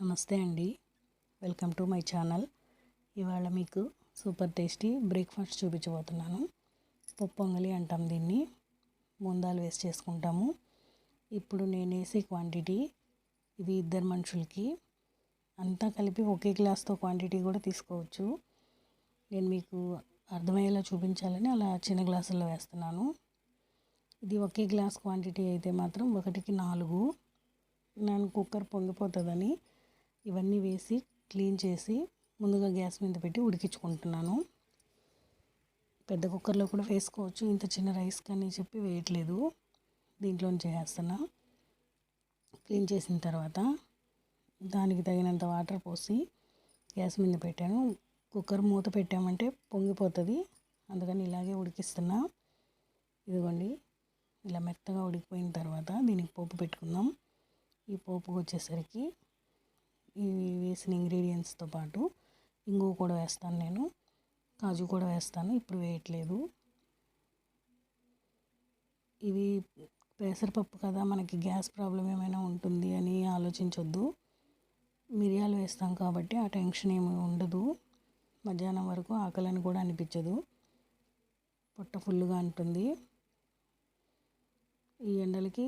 నమస్తే అండి. Welcome to my channel. ఇవాళ మీకు సూపర్ టేస్టీ బ్రేక్ఫాస్ట్ చూపించబోతున్నాను. పొప్పొంగలి పొంగలి అంటాం దీన్ని. ముందాలు వేసి చేసుకుంటాము. ఇప్పుడు నేను వేసే క్వాంటిటీ ఇది ఇద్దరు మనుషులకి. అంతా కలిపి ఒకే గ్లాస్తో క్వాంటిటీ కూడా తీసుకోవచ్చు. నేను మీకు అర్థమయ్యేలా చూపించాలని అలా చిన్న గ్లాసుల్లో వేస్తున్నాను. ఇది ఒకే గ్లాస్ క్వాంటిటీ అయితే మాత్రం ఒకటికి నాలుగు. నేను కుక్కర్ పొంగిపోతుందని ఇవన్నీ వేసి క్లీన్ చేసి ముందుగా గ్యాస్ మీద పెట్టి ఉడికించుకుంటున్నాను. పెద్ద కుక్కర్లో కూడా వేసుకోవచ్చు. ఇంత చిన్న రైస్ కానీ చెప్పి వేయట్లేదు. దీంట్లో చేస్తున్నా క్లీన్ చేసిన తర్వాత దానికి తగినంత వాటర్ పోసి గ్యాస్ మీద పెట్టాను. కుక్కర్ మూత పెట్టామంటే పొంగిపోతుంది. అందుకని ఇలాగే ఉడికిస్తున్నా. ఇదిగోండి ఇలా మెత్తగా ఉడికిపోయిన తర్వాత దీనికి పోపు పెట్టుకుందాం. ఈ పోపుకి వచ్చేసరికి ఈ వేసిన ఇంగ్రీడియంట్స్తో పాటు ఇంగువ కూడా వేస్తాను నేను. కాజు కూడా వేస్తాను. ఇప్పుడు వేయట్లేదు. ఇవి పెసరపప్పు కదా మనకి గ్యాస్ ప్రాబ్లం ఏమైనా ఉంటుంది అని ఆలోచించొద్దు. మిరియాలు వేస్తాం కాబట్టి ఆ టెన్షన్ ఏమి ఉండదు. మధ్యాహ్నం వరకు ఆకలని కూడా అనిపించదు. పొట్ట ఫుల్గా ఉంటుంది. ఈ ఎండలకి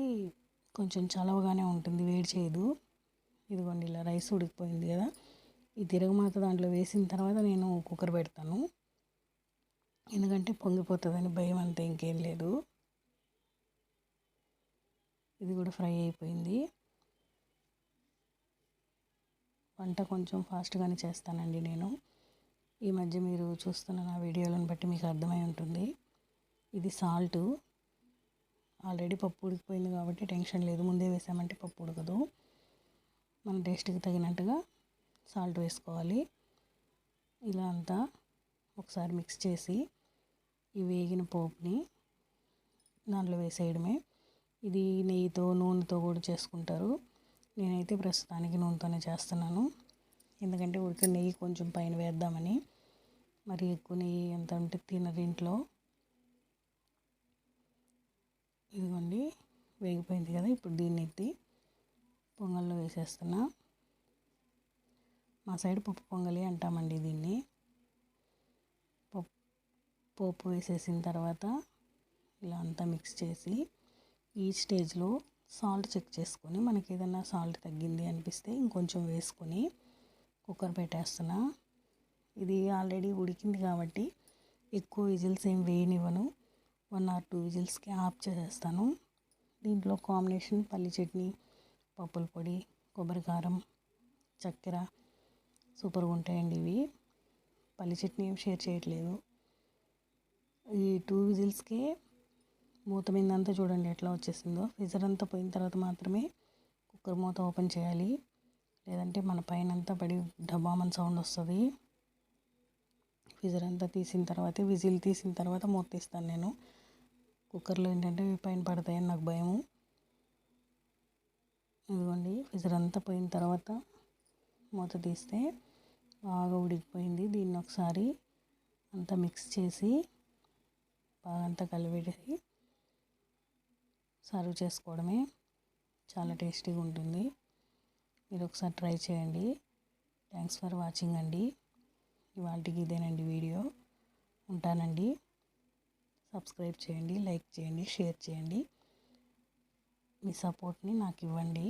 కొంచెం చలవగానే ఉంటుంది వేడి చేయదు. ఇదిగోండి ఇలా రైస్ ఉడికిపోయింది కదా. ఈ తిరగమాత దాంట్లో వేసిన తర్వాత నేను కుక్కర్ పెడతాను. ఎందుకంటే పొంగిపోతుందని భయం అంతా ఇంకేం లేదు. ఇది కూడా ఫ్రై అయిపోయింది. వంట కొంచెం ఫాస్ట్గానే చేస్తానండి నేను. ఈ మధ్య మీరు చూస్తున్న నా వీడియోలను బట్టి మీకు అర్థమై ఉంటుంది. ఇది సాల్ట్. ఆల్రెడీ పప్పు ఉడికిపోయింది కాబట్టి టెన్షన్ లేదు. ముందే వేసామంటే పప్పు ఉడకదు. మన టేస్ట్కి తగినట్టుగా సాల్ట్ వేసుకోవాలి. ఇలా అంతా ఒకసారి మిక్స్ చేసి ఈ వేగిన పోపుని దాంట్లో వేసేయడమే. ఇది నెయ్యితో నూనెతో కూడా చేసుకుంటారు. నేనైతే ప్రస్తుతానికి నూనెతోనే చేస్తున్నాను. ఎందుకంటే ఉడికి నెయ్యి కొంచెం పైన వేద్దామని. మరి ఎక్కువ నెయ్యి ఎంత ఉంటే తినరు ఇంట్లో. ఇదిగోండి వేగిపోయింది కదా ఇప్పుడు దీన్ని ఎత్తి పొంగల్లో వేసేస్తున్నా. మా సైడ్ పప్పు పొంగలి అంటామండి దీన్ని. పప్పు పోపు వేసేసిన తర్వాత ఇలా అంతా మిక్స్ చేసి ఈ స్టేజ్లో సాల్ట్ చెక్ చేసుకొని మనకి ఏదైనా సాల్ట్ తగ్గింది అనిపిస్తే ఇంకొంచెం వేసుకొని కుక్కర్ పెట్టేస్తున్నా. ఇది ఆల్రెడీ ఉడికింది కాబట్టి ఎక్కువ విజిల్స్ ఏం వేయనివ్వను. వన్ ఆర్ టూ విజిల్స్కి ఆఫ్ చేసేస్తాను. దీంట్లో కాంబినేషన్ పల్లి చట్నీ పప్పుల పొడి కొబ్బరి కారం చక్కెర సూపర్గా ఉంటాయండి ఇవి. పల్లి చట్నీ ఏం షేర్ చేయట్లేదు. ఈ టూ విజిల్స్కే మూత మీదంతా చూడండి ఎట్లా వచ్చేసిందో. ఫ్రిజర్ అంతా పోయిన తర్వాత మాత్రమే కుక్కర్ మూత ఓపెన్ చేయాలి. లేదంటే మన పైన అంతా పడి డబ్బామని సౌండ్ వస్తుంది. ఫ్రిజర్ అంతా తీసిన తర్వాత విజిల్ తీసిన తర్వాత మూత తీస్తాను నేను. కుక్కర్లో ఏంటంటే పైన పడతాయని నాకు భయము. ఇదిగోండి ఫిజర్ అంతా పోయిన తర్వాత మూత తీస్తే బాగా ఉడికిపోయింది. దీన్ని ఒకసారి అంతా మిక్స్ చేసి బాగా అంతా కలిపేసి సర్వ్ చేసుకోవడమే చాలా టేస్టీగా ఉంటుంది. మీరు ఒకసారి ట్రై చేయండి. థ్యాంక్స్ ఫర్ వాచింగ్ అండి. ఇవాళకి ఇదేనండి వీడియో. ఉంటానండి. సబ్స్క్రైబ్ చేయండి లైక్ చేయండి షేర్ చేయండి. మీ సపోర్ట్ని నాకు ఇవ్వండి.